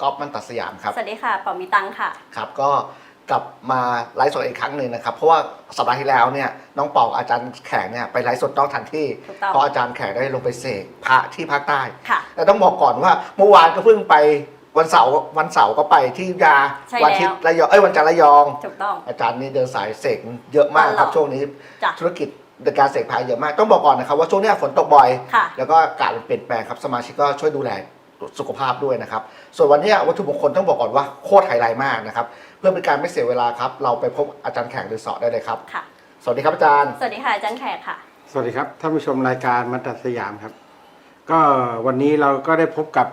ก๊อฟมันตัดสยามครับ สวัสดีค่ะปอมีตังค่ะ ครับก็กลับมาไลฟ์สดอีกครั้งหนึ่งนะครับ เพราะว่าสัปดาห์ที่แล้วเนี่ยน้องปอกอาจารย์แขกเนี่ยไปไลฟ์สดนอกสถานที่ ถูกต้องเพราะอาจารย์แขกได้ลงไปเสกพระที่ภาคใต้ ค่ะแต่ต้องบอกก่อนว่าเมื่อวานก็เพิ่งไปวันเสาร์วันเสาร์ก็ไปที่ยาใช่วัอาทิตย์แล้วระยองเอ้ยวันจันทร์ระยอง ถูกต้อง อาจารย์นี่เดินสายเสกเยอะมากครับตลอดช่วงนี้จ้ะธุรกิจในการเสกพระเยอะมากต้องบอกก่อนนะครับว่าช่วงเนี้ยฝนตกบ่อย ค่ะ แล้วก็อากาศมันเปลี่ยนแปลงครับสมาชิกก็ช่วยดูแล สุขภาพด้วยนะครับ ส่วนวันเนี้ยวัตถุมงคลต้องบอกก่อนว่าโคตรไฮไลท์มากนะครับ เพื่อเป็นการไม่เสียเวลาครับ เราไปพบอาจารย์แขกหรือเสาะได้เลยครับ ค่ะ สวัสดีครับอาจารย์ สวัสดีค่ะอาจารย์แขกค่ะ สวัสดีครับท่านผู้ชมรายการมัตตสยามครับ ก็วันนี้เราก็ได้พบกับ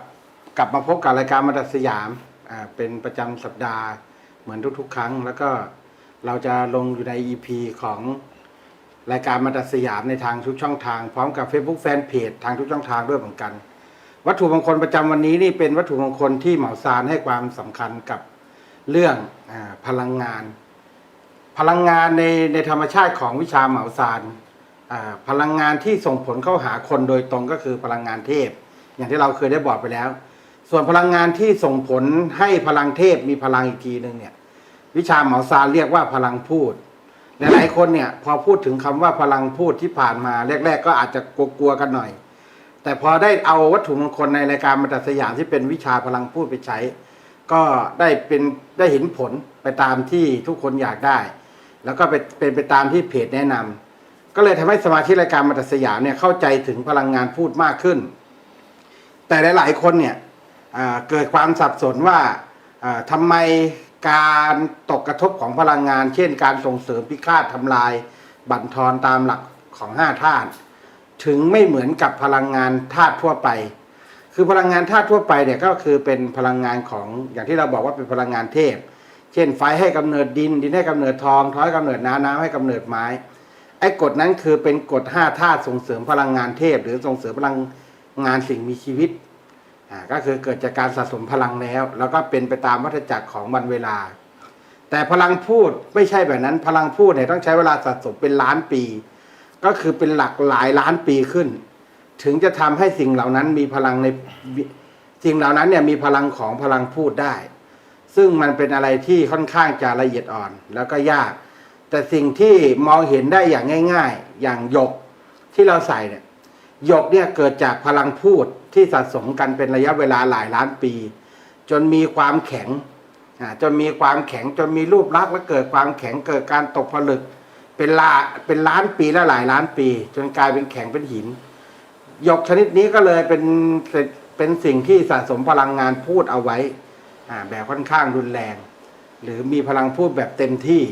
กลับมาพบกับรายการมัตตสยามอ่าเป็นประจำสัปดาห์เหมือนทุกๆ ครั้ง แล้วก็เราจะลงอยู่ใน EP ของรายการมัตตสยามในทางทุกช่องทาง พร้อมกับ Facebook Fanpage ทางทุกช่องทางด้วยเหมือนกัน วัตถุมงคลประจำวันนี้นี่เป็นวัตถุมงคลที่เหมาซานให้ความสำคัญกับเรื่องอพลังงาน พลังงานในในธรรมชาติของวิชาเหมาซานพลังงานที่ส่งผลเข้าหาคนโดยตรงก็คือพลังงานเทพ อย่างที่เราเคยได้บอกไปแล้ว ส่วนพลังงานที่ส่งผลให้พลังเทพมีพลังอีกทีหนึ่งเนี่ยวิชาเหมาซานเรียกว่าพลังพูดหลายๆคนเนี่ยพอพูดถึงคำว่าพลังพูดที่ผ่านมาแรก ๆ ก็อาจจะกลัวๆกันหน่อย แต่พอได้เอาวัตถุมงคลในรายการมาตัดสยามที่เป็นวิชาพลังพูดไปใช้ ก็ได้เป็นได้เห็นผลไปตามที่ทุกคนอยากได้ แล้วก็เป็นเป็นไปตามที่เพจแนะนำก็เลยทำให้สมาชิกรายการมาตัดสยามเนี่ยเข้าใจถึงพลังงานพูดมากขึ้น แต่หลาย ๆ คนเนี่ยเกิดความสับสนว่าอ่าทำไมการตกกระทบของพลังงาน เช่น การส่งเสริมพิฆาตทำลาย บั่นทอนตามหลักของห้าธาตุ ถึงไม่เหมือนกับพลังงานธาตุทั่วไป คือพลังงานธาตุทั่วไปเนี่ยก็คือเป็นพลังงานของอย่างที่เราบอกว่าเป็นพลังงานเทพ เช่นไฟให้กำเนิดดิน ดินให้กำเนิดทองท้อยกำเนิดน้ำน้ำให้กำเนิดไม้ ไอ้กฎนั้นคือเป็นกฎห้าธาตุส่งเสริมพลังงานเทพ หรือส่งเสริมพลังงานสิ่งมีชีวิตอ่าก็คือเกิดจากการสะสมพลังแล้ว แล้วก็เป็นไปตามวัฏจักรของวันเวลา แต่พลังพูดไม่ใช่แบบนั้นพลังพูดเนี่ยต้องใช้เวลาสะสมเป็นล้านปี ก็คือเป็นหลักหลายล้านปีขึ้น ถึงจะทำให้สิ่งเหล่านั้นมีพลังในสิ่งเหล่านั้นเนี่ยมีพลังของพลังพูดได้ ซึ่งมันเป็นอะไรที่ค่อนข้างจะละเอียดอ่อนแล้วก็ยาก แต่สิ่งที่มองเห็นได้อย่างง่าย ๆ อย่างหยกที่เราใส่เนี่ยหยกเนี่ยเกิดจากพลังพูดที่สะสมกันเป็นระยะเวลาหลายล้านปี จนมีความแข็งจนมีความแข็งจนมีรูปลักษณ์และเกิดความแข็งเกิดการตกผลึก เป็นลาเป็นล้านปีและหลายล้านปี จนกลายเป็นแข็งเป็นหิน หยกชนิดนี้ก็เลยเป็นเป็นสิ่งที่สะสมพลังงานพูดเอาไว้อ่าแบบค่อนข้างรุนแรง หรือมีพลังพูดแบบเต็มที่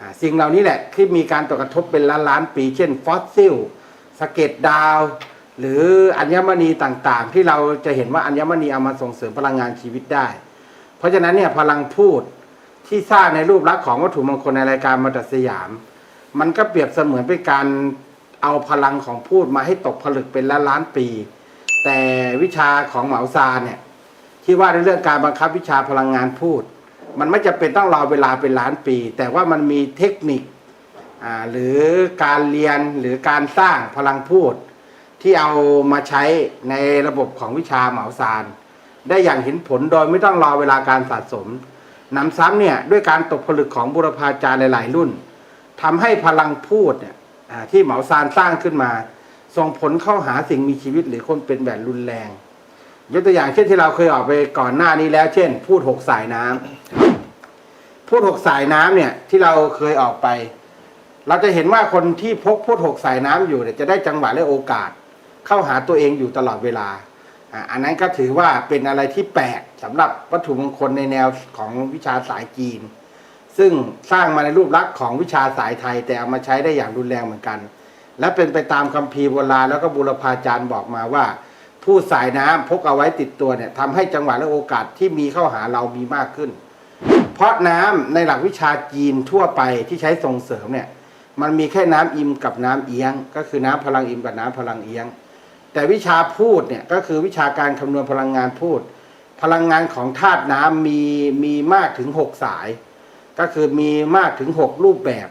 อ่าสิ่งเหล่านี้แหละที่มีการตกกระทบเป็นล้านล้านปี เช่น ฟอสซิลสะเก็ดดาว หรืออัญมณีต่างๆ ที่เราจะเห็นว่าอัญมณีเอามาส่งเสริมพลังงานชีวิตได้ เพราะฉะนั้นเนี่ยพลังพูดที่สร้างในรูปลักษณ์ของวัตถุมงคลในรายการมาตัดสยาม มันก็เปรียบเสมือนเป็นการเอาพลังของพูดมาให้ตกผลึกเป็นล้านล้านปี แต่วิชาของเหมาซานเนี่ยที่ว่าในเรื่องการบังคับวิชาพลังงานพูด มันไม่จำเป็นต้องรอเวลาเป็นล้านปี แต่ว่ามันมีเทคนิคหรือการเรียนหรือการสร้างพลังพูด ที่เอามาใช้ในระบบของวิชาเหมาซานได้อย่างเห็นผลโดยไม่ต้องรอเวลาการสะสมนำซ้ำเนี่ยด้วยการตกผลึกของบุรพาจารย์หลาย ๆ รุ่น ทำให้พลังพูดเนี่ยที่เหมาซานสร้างขึ้นมา ส่งผลเข้าหาสิ่งมีชีวิตหรือคนเป็นแบบรุนแรง ยกตัวอย่างเช่นที่เราเคยออกไปก่อนหน้านี้แล้ว เช่น พูดหกสายน้ำพูดหกสายน้ำเนี่ยที่เราเคยออกไป เราจะเห็นว่าคนที่พกพูดหกสายน้ำอยู่เนี่ยจะได้จังหวะและโอกาส เข้าหาตัวเองอยู่ตลอดเวลาอันนั้นก็ถือว่าเป็นอะไรที่แปลกสำหรับวัตถุมงคลในแนวของวิชาสายจีน ซึ่งสร้างมาในรูปลักษณ์ของวิชาสายไทย แต่เอามาใช้ได้อย่างรุนแรงเหมือนกัน และเป็นไปตามคัมภีร์โบราณแล้วก็บุรพาจารย์บอกมาว่า ผู้สายน้ำพกเอาไว้ติดตัวเนี่ยทำให้จังหวะและโอกาสที่มีเข้าหาเรามีมากขึ้น เพราะน้ำในหลักวิชาจีนทั่วไปที่ใช้ส่งเสริมเนี่ยมันมีแค่น้ำอิมกับน้ำเอียง ก็คือน้ำพลังอิมกับน้ำพลังเอียง แต่วิชาพูดเนี่ยก็คือวิชาการคำนวณพลังงานพูด พลังงานของธาตุน้ำมีมีมากถึงหกสาย ก็คือมีมากถึงหกรูปแบบ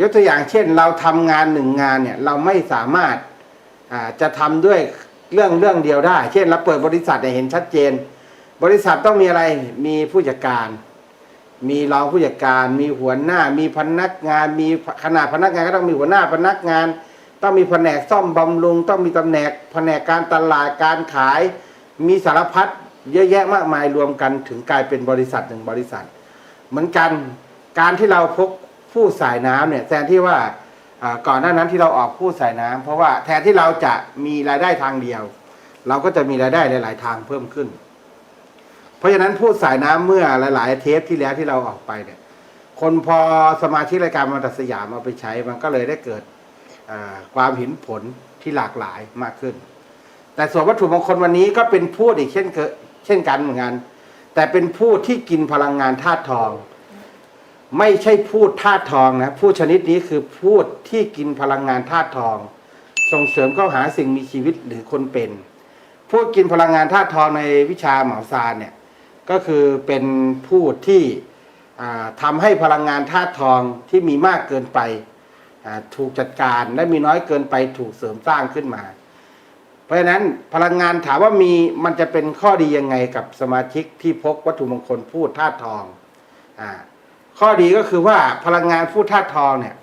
ยกตัวอย่างเช่น เราทำงานหนึ่งงานเนี่ยเราไม่สามารถาจะทำด้วยเรื่องเรื่องเดียวได้ เช่นเราเปิดบริษัทเนี่ยเห็นชัดเจน บริษัทต้องมีอะไรมีผู้จัดการ มีรองผู้จัดการ มีหัวหน้า มีพนักงาน มีขนาดพนักงานก็ต้องมีหัวหน้าพนักงาน ต้องมีแผนกซ่อมบำรุง ต้องมีตำแหน่งแผนกการตลาดการขาย มีสารพัดเยอะแยะมากมายรวมกันถึงกลายเป็นบริษัทหนึ่งบริษัท เหมือนกันการที่เราพกผู้สายน้ำเนี่ยแทนที่ว่าก่อนหน้านั้นที่เราออกผู้สายน้ำเพราะว่าแทนที่เราจะมีรายได้ทางเดียว เราก็จะมีรายได้หลาย ๆ ทางเพิ่มขึ้น เพราะฉะนั้นผู้สายน้ำเมื่อหลาย ๆ เทปที่แล้วที่เราออกไปเนี่ย คนพอสมาชิกรายการมาตัดสยามเอาไปใช้ มันก็เลยได้เกิดความเห็นผลที่หลากหลายมากขึ้น แต่ส่วนวัตถุมงคลวันนี้ก็เป็นพูดอีกเช่นเช่นกันเหมือนกัน แต่เป็นพูดที่กินพลังงานธาตุทอง ไม่ใช่พูดธาตุทองนะพูดชนิดนี้คือพูดที่กินพลังงานธาตุทอง ส่งเสริมเข้าหาสิ่งมีชีวิตหรือคนเป็นพูดกินพลังงานธาตุทองในวิชาหมาซานเนี่ยก็คือเป็นพูดที่อ่าทำให้พลังงานธาตุทองที่มีมากเกินไปถูกจัดการและมีน้อยเกินไปถูกเสริมสร้างขึ้นมา ราะฉะนั้นพลังงานถามว่ามีมันจะเป็นข้อดียังไงกับสมาชิกที่พกวัตถุมงคลพูดธาตุทองอ่าข้อดีก็คือว่าพลังงานพูดธาตุทองเนี่ย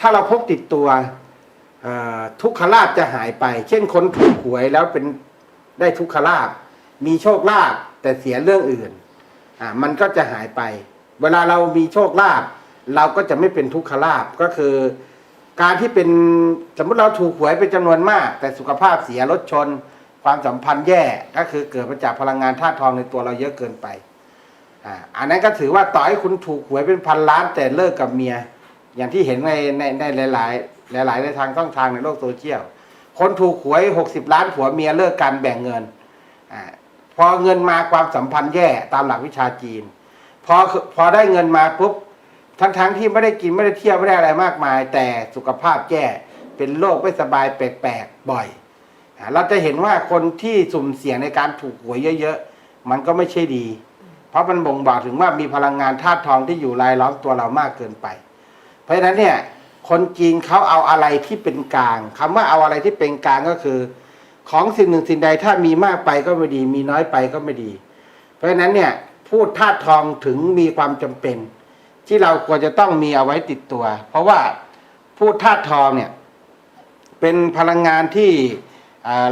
ถ้าเราพกติดตัวทุกขลาบจะหายไป เช่นคนถูกหวยแล้วเป็นได้ทุกขลาบมีโชคลาภแต่เสียเรื่องอื่นอ่ามันก็จะหายไป เวลาเรามีโชคลาภเราก็จะไม่เป็นทุกขลาภก็คือ การที่เป็นสมมติเราถูกหวยเป็นจำนวนมาก แต่สุขภาพเสียรถชน ความสัมพันธ์แย่ก็คือเกิดมาจากพลังงานธาตุทองในตัวเราเยอะเกินไปอ่าอันนั้นก็ถือว่าต่อให้คุณถูกหวยเป็นพันล้านแต่เลิกกับเมีย อย่างที่เห็นในในในหลาย ๆ หลาย ๆ ในทางช่องทางในโลกโซเชียลคนถูกหวยหกสิบล้านผัวเมียเลิกกันแบ่งเงินอ่าพอเงินมาความสัมพันธ์แย่ตามหลักวิชาจีน พอพอได้เงินมาปุ๊บ ทั้งๆทที่ไม่ได้กินไม่ได้เที่ยวไม่ได้อะไรมากมาย แต่สุขภาพแย่เป็นโรคไม่สบายแปลกๆบ่อย เราจะเห็นว่าคนที่สุ่มเสี่ยงในการถูกหวยเยอะๆ มันก็ไม่ใช่ดี เพราะมันบ่งบอกถึงว่ามีพลังงานธาตุทองที่อยู่รายล้อมตัวเรามากเกินไป เพราะฉะนั้นเนี่ยคนจีนเขาเอาอะไรที่เป็นกลางคำว่าเอาอะไรที่เป็นกลางก็คือ ของสิ่งหนึ่งสิ่งใดถ้ามีมากไปก็ไม่ดี มีน้อยไปก็ไม่ดี เพราะฉะนั้นเนี่ยพูดธาตุทองถึงมีความจำเป็น ที่เราควรจะต้องมีเอาไว้ติดตัว เพราะว่าพูดธาตุทองเนี่ยเป็นพลังงานที่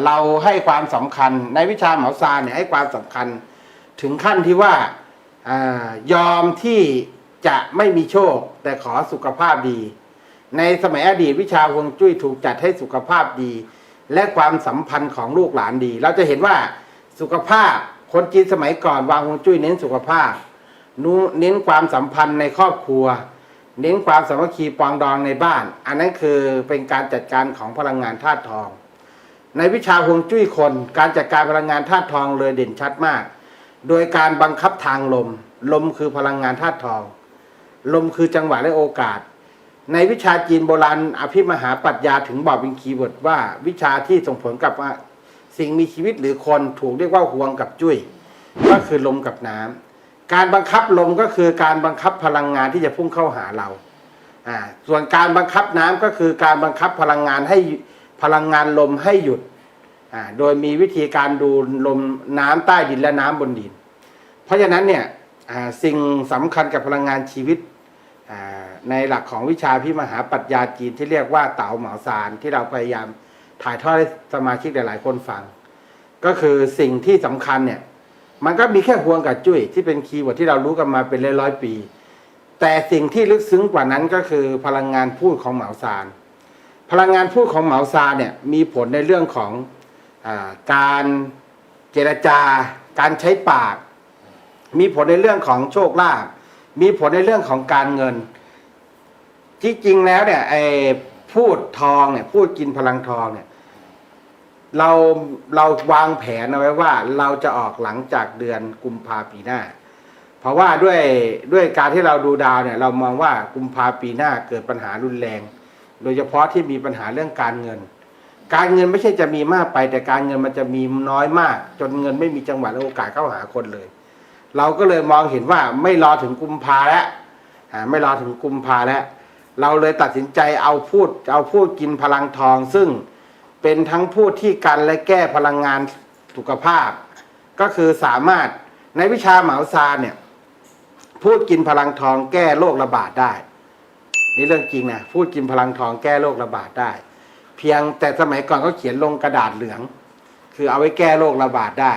เราให้ความสำคัญ ในวิชาเหมาซานเนี่ยให้ความสำคัญถึงขั้นที่ว่าอายอมที่จะไม่มีโชค แต่ขอสุขภาพดี ในสมัยอดีตวิชาฮวงจุ้ยถูกจัดให้สุขภาพดี และความสัมพันธ์ของลูกหลานดี เราจะเห็นว่าสุขภาพคนจีนสมัยก่อนวางฮวงจุ้ยเน้นสุขภาพ นูเน้นความสัมพันธ์ในครอบครัว เน้นความสามัคคีปองดองในบ้าน อันนั้นคือเป็นการจัดการของพลังงานธาตุทอง ในวิชาฮวงจุ้ยคน การจัดการพลังงานธาตุทองเลยเด่นชัดมาก โดยการบังคับทางลม ลมคือพลังงานธาตุทอง ลมคือจังหวะและโอกาส ในวิชาจีนโบราณอภิมหาปรัชญาถึงบอกเป็นคีย์เวิร์ดว่า วิชาที่ส่งผลกับสิ่งมีชีวิตหรือคนถูกเรียกว่าห่วงกับจุ้ยก็คือลมกับน้ำ การบังคับลมก็คือการบังคับพลังงานที่จะพุ่งเข้าหาเราอ่าส่วนการบังคับน้ำก็คือการบังคับพลังงานให้พลังงานลมให้หยุดอ่าโดยมีวิธีการดูลมน้ำใต้ดินและน้ำบนดิน เพราะฉะนั้นเนี่ยอ่าสิ่งสำคัญกับพลังงานชีวิตอ่าในหลักของวิชาพิมหาปรัชญาจีนที่เรียกว่าเต๋าเหมาซานที่เราพยายามถ่ายทอดให้สมาชิกหลาย ๆ คนฟัง ก็คือสิ่งที่สำคัญเนี่ย มันก็มีแค่ฮวงกับจุ้ยที่เป็นคีย์เวิร์ดที่เรารู้กันมาเป็นร้อยๆปี แต่สิ่งที่ลึกซึ้งกว่านั้นก็คือพลังงานพูดของเหมาซานพลังงานพูดของเหมาซานเนี่ยมีผลในเรื่องของอการเจรจา การใช้ปาก มีผลในเรื่องของโชคลาภมีผลในเรื่องของการเงิน ที่จริงแล้วเนี่ยไอ้พูดทองเนี่ยพูดกินพลังทองเนี่ย เราเราวางแผนเอาไว้ว่าเราจะออกหลังจากเดือนกุมภาปีหน้า เพราะว่าด้วยด้วยการที่เราดูดาวเนี่ย เรามองว่ากุมภาปีหน้าเกิดปัญหารุนแรง โดยเฉพาะที่มีปัญหาเรื่องการเงิน การเงินไม่ใช่จะมีมากไป แต่การเงินมันจะมีน้อยมาก จนเงินไม่มีจังหวะและโอกาสเข้าหาคนเลย เราก็เลยมองเห็นว่าไม่รอถึงกุมภาแล้วไม่รอถึงกุมภาแล้ว เราเลยตัดสินใจเอาพูดเอาพูดกินพลังทองซึ่ง เป็นทั้งพูดที่กันและแก้พลังงานสุขภาพ ก็คือสามารถในวิชาเหมาซานเนี่ยพูดกินพลังทองแก้โรคระบาดได้นี่เรื่องจริงนะพูดกินพลังทองแก้โรคระบาดได้ เพียงแต่สมัยก่อนเขาเขียนลงกระดาษเหลือง คือเอาไว้แก้โรคระบาดได้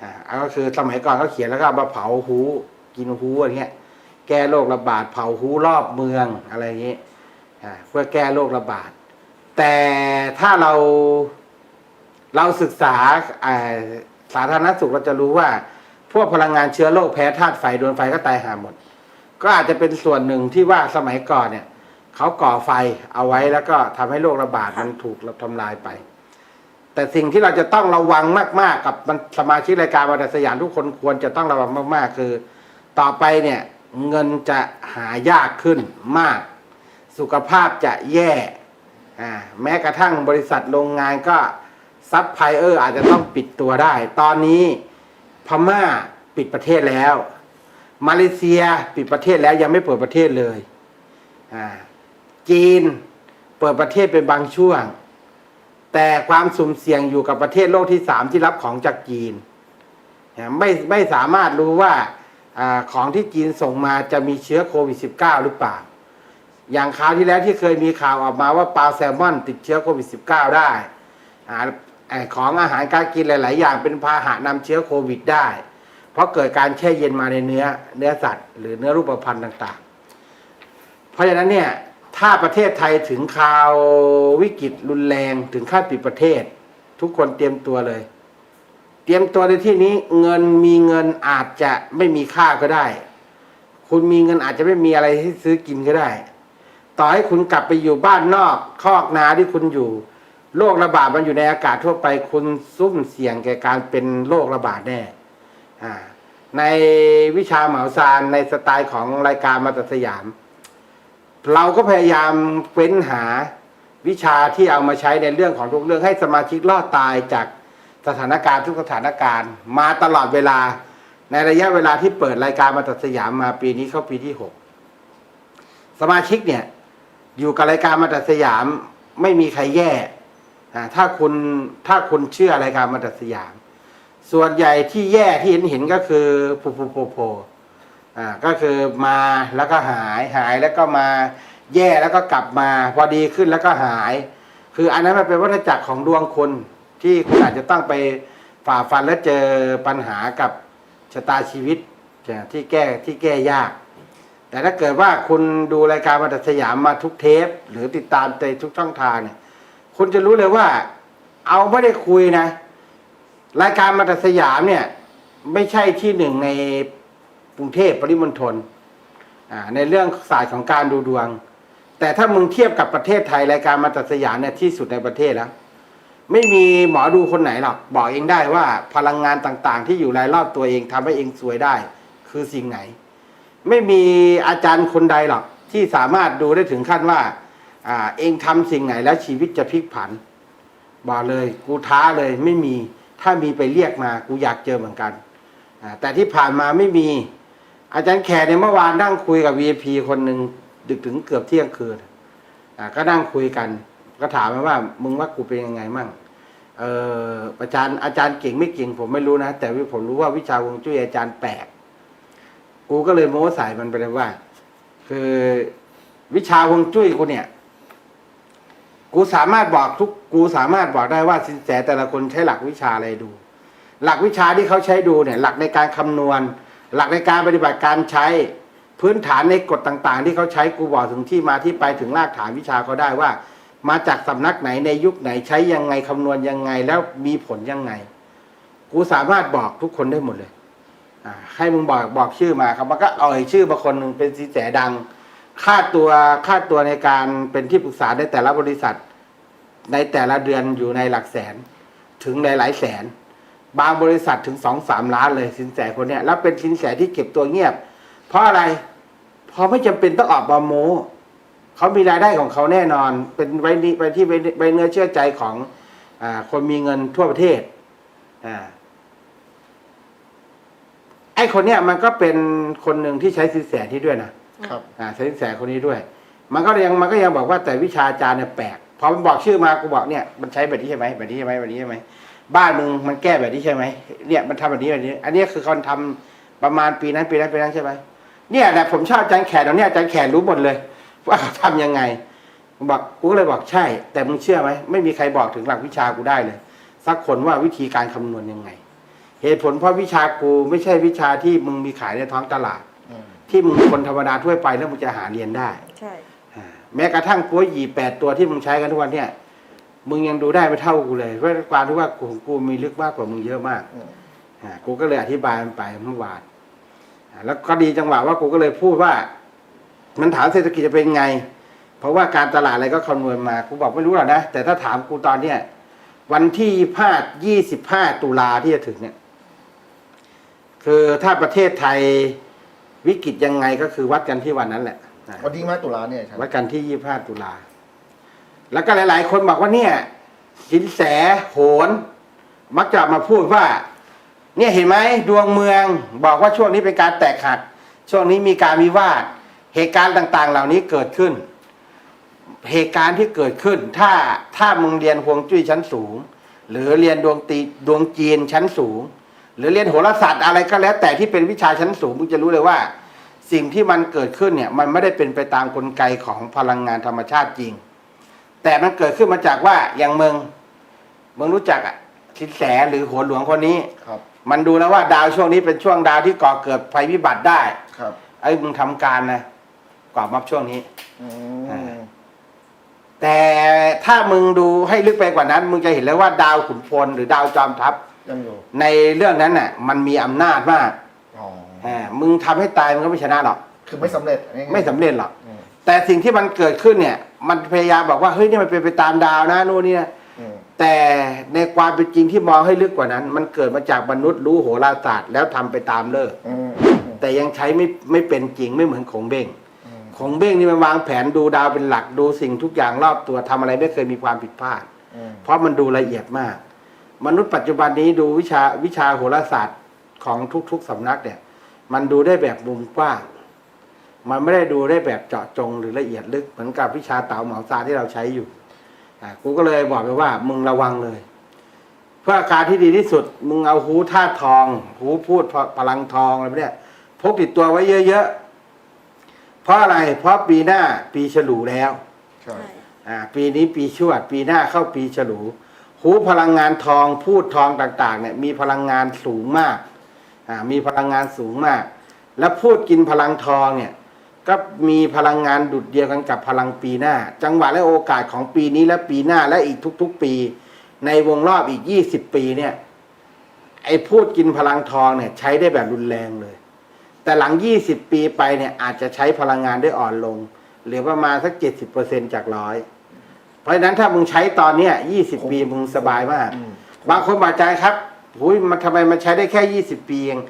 อ่าก็คือสมัยก่อนเขาเขียนแล้วก็มาเผาหูกินหูอะไรเงี้ยแก้โรคระบาดเผาหูรอบเมืองอะไรอย่างนี้อ่าเพื่อแก้โรคระบาด แต่ถ้าเราเราศึกษาสาธารณสุขเราจะรู้ว่า พวกพลังงานเชื้อโรคแพ้ธาตุไฟโดนไฟก็ตายหาหมด ก็อาจจะเป็นส่วนหนึ่งที่ว่าสมัยก่อนเนี่ยเขาก่อไฟเอาไว้แล้วก็ทำให้โรคระบาดมันถูกทำลายไป แต่สิ่งที่เราจะต้องระวังมาก ๆ กับสมาชิกรายการบรรดาสยามทุกคนควรจะต้องระวังมาก ๆ คือ ต่อไปเนี่ยเงินจะหายากขึ้นมาก สุขภาพจะแย่ อ่าแม้กระทั่งบริษัทโรงงานก็ซับไพลายเออร์อาจจะต้องปิดตัวได้ ตอนนี้พม่าปิดประเทศแล้ว มาเลเซียปิดประเทศแล้วยังไม่เปิดประเทศเลยอ่าจีนเปิดประเทศเป็นบางช่วง แต่ความสุ่มเสี่ยงอยู่กับประเทศโลกที่สามที่รับของจากจีนไม่ไม่สามารถรู้ว่าอของที่จีนส่งมาจะมีเชื้อโควิด -19 หรือเปล่า อย่างคราวที่แล้วที่เคยมีข่าวออกมาว่าปลาแซลมอนติดเชื้อโควิด -19 ได้อาไอ้ของอาหารการกินหลาย ๆ อย่างเป็นพาหะนำเชื้อโควิดได้ เพราะเกิดการแช่เย็นมาในเนื้อเนื้อสัตว์ หรือเนื้อรูปพรรณต่าง ๆ เพราะฉะนั้นเนี่ยถ้าประเทศไทยถึงข่าววิกฤตรุนแรงถึงขั้นปิดประเทศ ทุกคนเตรียมตัวเลย เตรียมตัวในที่นี้เงินมีเงินอาจจะไม่มีค่าก็ได้ คุณมีเงินอาจจะไม่มีอะไรให้ซื้อกินก็ได้ ต่อให้คุณกลับไปอยู่บ้านนอก คอกนาที่คุณอยู่โรคระบาดมันอยู่ในอากาศทั่วไป คุณซุ่มเสี่ยงแก่การเป็นโรคระบาดแน่อ่าในวิชาเหมาซานในสไตล์ของรายการมาตรสยาม เราก็พยายามเฟ้นหาวิชาที่เอามาใช้ในเรื่องของทุกเรื่องให้สมาชิกรอดตายจากสถานการณ์ทุกสถานการณ์ มาตลอดเวลา ในระยะเวลาที่เปิดรายการมาตรสยามมาปีนี้เข้าปีที่หกสมาชิกเนี่ย อยู่กับรายการมาตรสยามไม่มีใครแย่ถ้าคุณถ้าคุณเชื่อรายการมาตรสยาม ส่วนใหญ่ที่แย่ที่เห็นเห็นก็คือโผล่โผล่โผล่ก็คือมาแล้วก็หายหายแล้วก็มาแย่แล้วก็กลับมาพอดีขึ้นแล้วก็หาย คืออันนั้นมันเป็นวัฏจักรของดวงคนที่คุณอาจจะต้องไปฝ่าฟันและเจอปัญหากับชะตาชีวิตที่แก้ที่แก้ยาก แต่ถ้าเกิดว่าคุณดูรายการมาตรสยามมาทุกเทป หรือติดตามในทุกช่องทางเนี่ยคุณจะรู้เลยว่า เอาไม่ได้คุยนะ รายการมาตรสยามเนี่ย ไม่ใช่ที่หนึ่งในกรุงเทพปริมณฑลในเรื่องศาสตร์ของการดูดวง แต่ถ้ามึงเทียบกับประเทศไทยรายการมาตรสยามเนี่ยที่สุดในประเทศแล้ว ไม่มีหมอดูคนไหนหรอกบอกเองได้ว่าพลังงานต่างๆ ที่อยู่รายรอบตัวเองทำให้เองสวยได้ คือสิ่งไหน ไม่มีอาจารย์คนใดหรอกที่สามารถดูได้ถึงขั้นว่าอ่า เองทำสิ่งไหนแล้วชีวิตจะพลิกผัน บอกเลยกูท้าเลยไม่มีถ้ามีไปเรียกมากูอยากเจอเหมือนกันแต่ที่ผ่านมาไม่มี อาจารย์แขกในยเมื่อวานนั่งคุยกับ VIP คนหนึ่งดึกถึงเกือบเที่ยงคืนก็นั่งคุยกัน ก็ถามมาว่ามึงว่ากูเป็นยังไงมั่งเอออาจารย์อาจารย์เก่งไม่เก่งผมไม่รู้นะ แต่ว่าผมรู้ว่าวิชาวงจุ้ยอาจารย์แปลก กูก็เลยโม้ใส่มันไปเลยว่า คือวิชาฮวงจุ้ยกูเนี่ย กูสามารถบอกทุกกูสามารถบอกได้ว่าสินแสแต่ละคนใช้หลักวิชาอะไรดู หลักวิชาที่เขาใช้ดูเนี่ย หลักในการคำนวณ หลักในการปฏิบัติการใช้ พื้นฐานในกฎต่าง ๆ ที่เขาใช้กูบอกถึงที่มาที่ไปถึงรากฐานวิชาเขาได้ว่า มาจากสำนักไหนในยุคไหนใช้ยังไงคำนวณยังไงแล้วมีผลยังไง กูสามารถบอกทุกคนได้หมดเลย ให้มึงบอกบอกชื่อมาครับมันก็เอ่ยชื่อมาคนหนึ่งเป็นสินแสดัง ค่าตัวค่าตัวในการเป็นที่ปรึกษาในแต่ละบริษัท ในแต่ละเดือนอยู่ในหลักแสน ถึงหลายๆแสน บางบริษัทถึงสองสามล้านเลยสินแสคนเนี้ยแล้วเป็นสินแสที่เก็บตัวเงียบ เพราะอะไรเพราะไม่จำเป็นต้องออกมาโมเขามีรายได้ของเขาแน่นอน เป็นไว้ไปที่ไว้ไว้เนื้อเชื่อใจของอคนมีเงินทั่วประเทศอ่า อ้คนเนี้ยมันก็เป็นคนหนึ่งที่ใช้สินแสที่ด้วยนะครับ อ่าใช้สินแสคนนี้ด้วย มันก็ยังมันก็ยังบอกว่าแต่วิชาอาจารย์เนี่ยแปลกพอมันบอกชื่อมากูบอกเนี่ยมันใช้แบบนี้ใช่ไหมแบบนี้ใช่ไหมแบบนี้ใช่ไหมบ้านมึงมันแก้แบบนี้ใช่ไหมเนี่ยมันทำแบบนี้แบบนี้ อันนี้คือคนทำประมาณปีนั้นปีนั้นปีนั้นใช่ไหมเนี่ยแหละผมชอบอาจารย์แขกตรงเนี้ยอาจารย์แขกรู้หมดเลย ว่าเขาทำยังไงผมบอกกูก็เลยบอกใช่ แต่มึงเชื่อไหมไม่มีใครบอกถึงหลักวิชากูได้เลย สักคนว่าวิธีการคำนวณยังไง เหตุผลเพราะวิชากูไม่ใช่วิชาที่มึงมีขายในท้องตลาดอืมที่มึงคนธรรมดาทั่วไปแล้วมึงจะหาเรียนได้ใช่อ่าแม้กระทั่งกล้วยหยีแปดตัวที่มึงใช้กันทุกวันเนี่ยมึงยังดูได้ไม่เท่ากูเลยเพราะความที่ว่ากูของกูมีลึกมากกว่ามึงเยอะมากอืมอ่ากูก็เลยอธิบายมันไปเมื่อวานอ่าแล้วก็ดีจังหวะว่ากูก็เลยพูดว่า มันถามเศรษฐกิจจะเป็นไง เพราะว่าการตลาดอะไรก็คำนวณมากูบอกไม่รู้หรอกนะแต่ถ้าถามกูตอนเนี้ยวันที่พาดยี่สิบห้าตุลาที่จะถึงเนี่ย คือถ้าประเทศไทยวิกฤตยังไงก็คือวัดกันที่วันนั้นแหละนะวันที่มาตุลาเนี่ยครับวัดกันที่ยี่ห้าตุลา แล้วก็หลาย ๆ คนบอกว่าเนี่ยสินแสโหน มักจะมาพูดว่า เนี่ยเห็นไหมดวงเมืองบอกว่าช่วงนี้เป็นการแตกหัก ช่วงนี้มีการวิวาท เหตุการณ์ต่าง ๆ เหล่านี้เกิดขึ้น เหตุการณ์ที่เกิดขึ้น ถ้าถ้ามึงเรียนฮวงจุ้ยชั้นสูง หรือเรียนดวงตีดวงจีนชั้นสูง หรือเรียนโหราศาสตร์อะไรก็แล้ว แต่ที่เป็นวิชาชั้นสูงมึงจะรู้เลยว่า สิ่งที่มันเกิดขึ้นเนี่ยมันไม่ได้เป็นไปตามกลไกของพลังงานธรรมชาติจริง แต่มันเกิดขึ้นมาจากว่าอย่างเมืองเมืองรู้จักอะสินแสหรือหัวหลวงคนนี้ ครับ มันดูแล้วว่าดาวช่วงนี้เป็นช่วงดาวที่ก่อเกิดภัยพิบัติได้ครับไอ้มึงทำการนะกว่ามับช่วงนี้ อือ่าแต่ถ้ามึงดูให้ลึกไปกว่านั้น มึงจะเห็นแล้วว่าดาวขุนพลหรือดาวจอมทัพ ยังอยู่ในเรื่องนั้นน่ะ มันมีอำนาจมากอ๋ออ่ามึงทำให้ตายมึงก็ไม่ชนะหรอก คือไม่สำเร็จง่ายๆไม่สำเร็จหรอก อืมแต่สิ่งที่มันเกิดขึ้นเนี่ย มันพยายามบอกว่าเฮ้ยนี่มันเป็นไปตามดาวนะนู่นนี่นะอืมแต่ในความเป็นจริงที่มองให้ลึกกว่านั้น มันเกิดมาจากมนุษย์รู้โหราศาสตร์แล้วทำไปตามเลิกอืมแต่ยังใช้ไม่ไม่เป็นจริงไม่เหมือนของเบ้ง อืมของเบ้งนี่มันวางแผนดูดาวเป็นหลักดูสิ่งทุกอย่างรอบตัวทำอะไรไม่เคยมีความผิดพลาด อืมเพราะมันดูละเอียดมาก มนุษย์ปัจจุบันนี้ดูวิชาวิชาโหราศาสตร์ของทุกๆสำนักเนี่ย มันดูได้แบบมุมกว้างมันไม่ได้ดูได้แบบเจาะจงหรือละเอียดลึกเหมือนกับวิชาเต๋าเหมาซาที่เราใช้อยู่อ่ากูก็เลยบอกไปว่า มึงระวังเลย เพื่ออาการที่ดีที่สุด มึงเอาหูธาตุทอง หูพูดพลังทองอะไรพวกเนี่ยพกติดตัวไว้เยอะๆเพราะอะไร เพราะปีหน้าปีฉลูแล้ว ใช่อ่าปีนี้ปีชวด ปีหน้าเข้าปีฉลู หูพลังงานทองพูดทองต่างๆเนี่ยมีพลังงานสูงมากอ่ามีพลังงานสูงมาก แล้วพูดกินพลังทองเนี่ยก็มีพลังงานดุดเดียวกันกับพลังปีหน้า จังหวะและโอกาสของปีนี้และปีหน้าและอีกทุกๆปี ในวงรอบอีกยี่สิบปีเนี่ยไอ้พูดกินพลังทองเนี่ยใช้ได้แบบรุนแรงเลย แต่หลังยี่สิบปีไปเนี่ยอาจจะใช้พลังงานได้อ่อนลง เหลือประมาณสักเจ็ดสิบเปอร์เซ็นจากร้อย เพราะฉะนั้นถ้ามึงใช้ตอนเนี้ยยี่สิบปีมึงสบายมากอืมบางคนบาดใจครับหุยมันทำไมมันใช้ได้แค่ยี่สิบปีเอง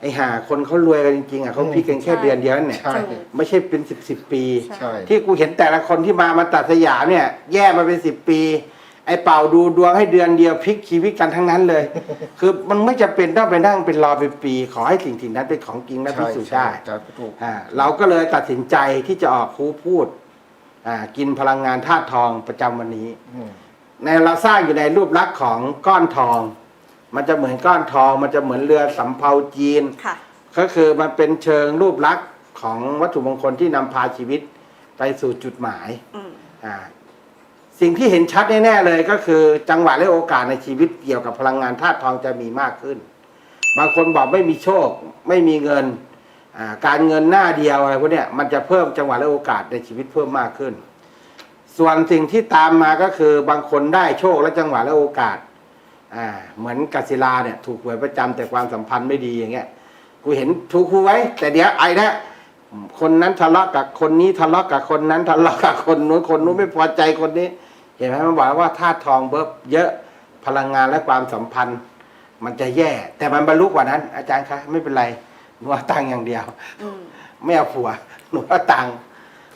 ไอ้ห่าคนเขารวยกันจริงๆอะเขาพิกกันแค่ใช่เดือนเดียวนั่นแหละใช่ ไม่ใช่เป็นสิบสิบปี ใช่ ที่กูเห็นแต่ละคนที่มามาตัดสยามเนี่ย แย่มาเป็นสิบปี ไอ้เป่าดูดวงให้เดือนเดียวพลิกชีวิตกันทั้งนั้นเลย คือมันไม่จะเป็นต้องไปนั่งเป็นรอเป็นปี ขอให้สิ่งสิ่งนั้นเป็นของจริงและพิสูจน์ได้ใช่ถูก อ่าเราก็เลยตัดสินใจที่จะออกคูพูด อ่ากินพลังงานธาตุทองประจำวันนี้ อืมในเราสร้างอยู่ในรูปลักษณ์ของก้อนทอง มันจะเหมือนก้อนทอง มันจะเหมือนเรือสำเภาจีน ค่ะ ก็คือมันเป็นเชิงรูปลักษณ์ของวัตถุมงคลที่นำพาชีวิตไปสู่จุดหมายอืม อ่าสิ่งที่เห็นชัดแน่ๆเลยก็คือ จังหวะและโอกาสในชีวิตเกี่ยวกับพลังงานธาตุทองจะมีมากขึ้น บางคนบอกไม่มีโชค ไม่มีเงินอ่า การเงินหน้าเดียวอะไรพวกเนี้ยมันจะเพิ่มจังหวะและโอกาสในชีวิตเพิ่มมากขึ้น ส่วนสิ่งที่ตามมาก็คือบางคนได้โชคและจังหวะและโอกาสเหมือนกัสิลาเนี่ยถูกหวยประจำแต่ความสัมพันธ์ไม่ดีอย่างเงี้ยกูเห็นถูกคูไว้ แต่เดี๋ยวไอ้นะคนนั้นทะเลาะกับคนนี้ทะเลาะกับคนนั้นทะเลาะกับคนนู้นคนนู้นไม่พอใจคนนี้ เห็นไหมมันบอกว่าธาตุทองเบิบเยอะพลังงานและความสัมพันธ์ มันจะแย่ แต่มันบรรลุกว่านั้น อาจารย์คะไม่เป็นไร หนูเอาตังค์อย่างเดียวอืมไม่เอาผัวหนูเอาตังค์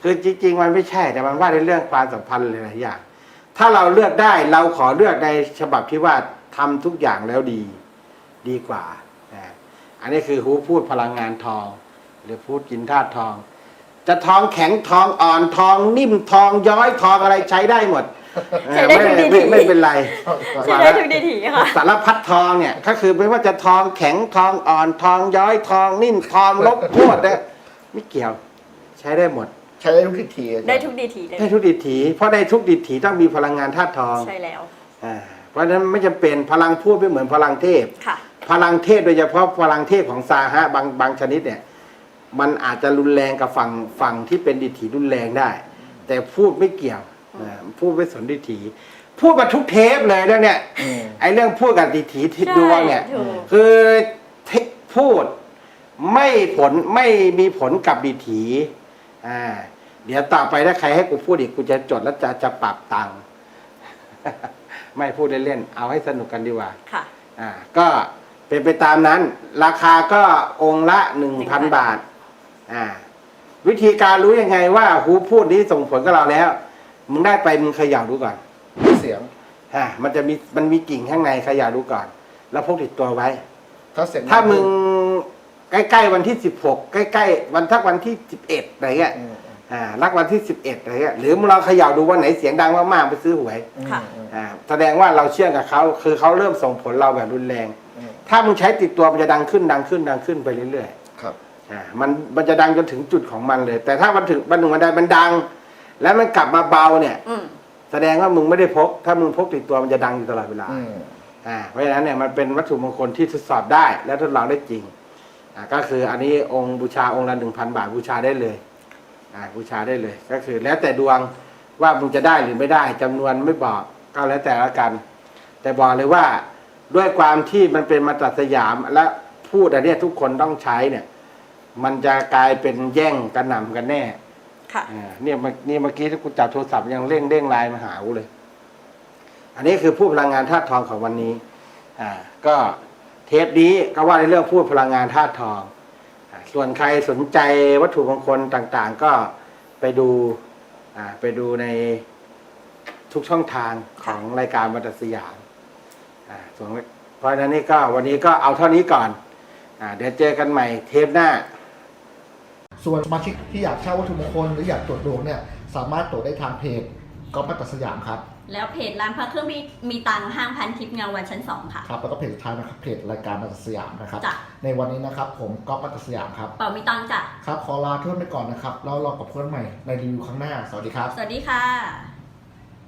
คือจริง ๆ มันไม่ใช่ แต่มันว่าในเรื่องความสัมพันธ์หลายๆอย่างถ้าเราเลือกได้เราขอเลือกในฉบับที่ว่าทำทุกอย่างแล้วดี ดีกว่านะอันนี้คือฮูพูดพลังงานทอง หรือพูดกินธาตุทอง จะทองแข็งทองอ่อนทองนิ่มทองย้อยทองอะไรใช้ได้หมด ใช้ได้ทุกไม่ดีไม่ไม่เป็นไรใช้ได้ทุกดีถีค่ะ สารพัดทองเนี่ยก็คือไม่ว่าจะทองแข็งทองอ่อนทองย้อยทองนิ่มทองลบพวดเนี่ยไม่เกี่ยวใช้ได้หมด ใช้ได้ทุกทิศทีอาจารย์ได้ทุกดีถีเลยได้ทุกดิถีเพราะได้ทุกดิถีต้องมีพลังงานธาตุทองใช่แล้วอ่าเพราะฉะนั้นไม่จำเป็นพลังพูดไม่เหมือนพลังเทพ ค่ะ พลังเทพโดยเฉพาะพลังเทพของซาฮะบางบางชนิดเนี่ย มันอาจจะรุนแรงกับฝั่งฝั่งที่เป็นดิถีรุนแรงได้ แต่พูดไม่เกี่ยว นะพูดไม่สนดิถีพูดมาทุกเทปเลยนะเนี่ยอืมไอ้เรื่องพูดกับดิถีทิศดวงเนี่ย ใช่ถูก คือเทพูดไม่ผลไม่มีผลกับดิถีอ่าเดี๋ยวต่อไปถ้าใครให้กูพูดอีกกูจะจดแล้วจะจะปรับตังค์ ไม่พูดเล่นๆเอาให้สนุกกันดีกว่า ค่ะ อ่าก็เป็นไปตามนั้น ราคาก็องค์ละหนึ่งพัน1,000 บาท อ่า วิธีการรู้ยังไงว่าหูพูดนี้ส่งผลกับเราแล้ว มึงได้ไปมึงเขย่าดูก่อนเสียง อ่ามันจะมีมันมีกิ่งข้างในเขย่าดูก่อน แล้วพกติดตัวไว้ ถ้าเสียงถ้ามึงใกล้ๆวันที่สิบหกใกล้ๆวันทักวันที่สิบเอ็ดอะไรเงี้ยอืมอ่ารักวันที่สิบเอ็ดอะไรเงี้ยหรือมึงลองเขย่าดูวันไหนเสียงดังมากๆไปซื้อหวยอืมค่ะ อืมอ่าแสดงว่าเราเชื่อกับเขาคือเขาเริ่มส่งผลเราแบบรุนแรง อืมถ้ามึงใช้ติดตัวมันจะดังขึ้นดังขึ้นดังขึ้นไปเรื่อยครับๆอ่ามันมันจะดังจนถึงจุดของมันเลย แต่ถ้ามันถึงวันหนึ่งวันใดมันดัง แล้วมันกลับมาเบาเนี่ย อืม แสดงว่ามึงไม่ได้พก ถ้ามึงพกติดตัวมันจะดังอยู่ตลอดเวลา อืม อ่าเพราะฉะนั้นเนี่ยมันเป็นวัตถุมงคลที่ทดสอบได้และทดลองได้จริงอ่าก็คืออันนี้องค์บูชาองค์ละหนึ่งพันบาทบูชาได้เลยอ่าบูชาได้เลย ก็คือแล้วแต่ดวงว่ามึงจะได้หรือไม่ได้จำนวนไม่บอกก็แล้วแต่ละกัน แต่บอกเลยว่าด้วยความที่มันเป็นมาตรสยามและพูดอันเนี้ยทุกคนต้องใช้เนี่ย มันจะกลายเป็นแย่งกระหน่ำกันแน่ ค่ะอ่าเนี่ยเมื่อนี่เมื่อกี้ที่กูจับโทรศัพท์ยังเร่งเด้งไลน์มาหากูเลย อันนี้คือผู้พลังงานธาตุทองของวันนี้ อ่า ก็เทปนี้ก็ว่าในเรื่องพูดพลังงานธาตุทองอาส่วนใครสนใจวัตถุมงคลต่างๆ ก็ไปดูอ่าไปดูในทุกช่องทางของรายการวัตสยามอ่าส่วนเพราะฉะนั้นนี่ก็วันนี้ก็เอาเท่านี้ก่อนอ่าเดี๋ยวเจอกันใหม่เทปหน้า ส่วนสมาชิกที่อยากเช่าวัตถุมงคลหรืออยากตรวจดวงเนี่ยสามารถตรวจได้ทางเพจก๊อฟมัตตสยามครับ แล้วเพจร้านพระเครื่องมีมีตังค์ห้างพันทิพย์เงาวันชั้นสองค่ะ ครับแล้วก็เพจสุดท้ายนะครับเพจรายการมัตตสยามนะครับจ้ะในวันนี้นะครับผมก๊อฟมัตตสยามครับเป่ามีตังค์จ้ะ ครับขอลาเพื่อนไปก่อนนะครับแล้วรอกับเพื่อนใหม่ในรีวิวครั้งหน้าสวัสดีครับ สวัสดีค่ะ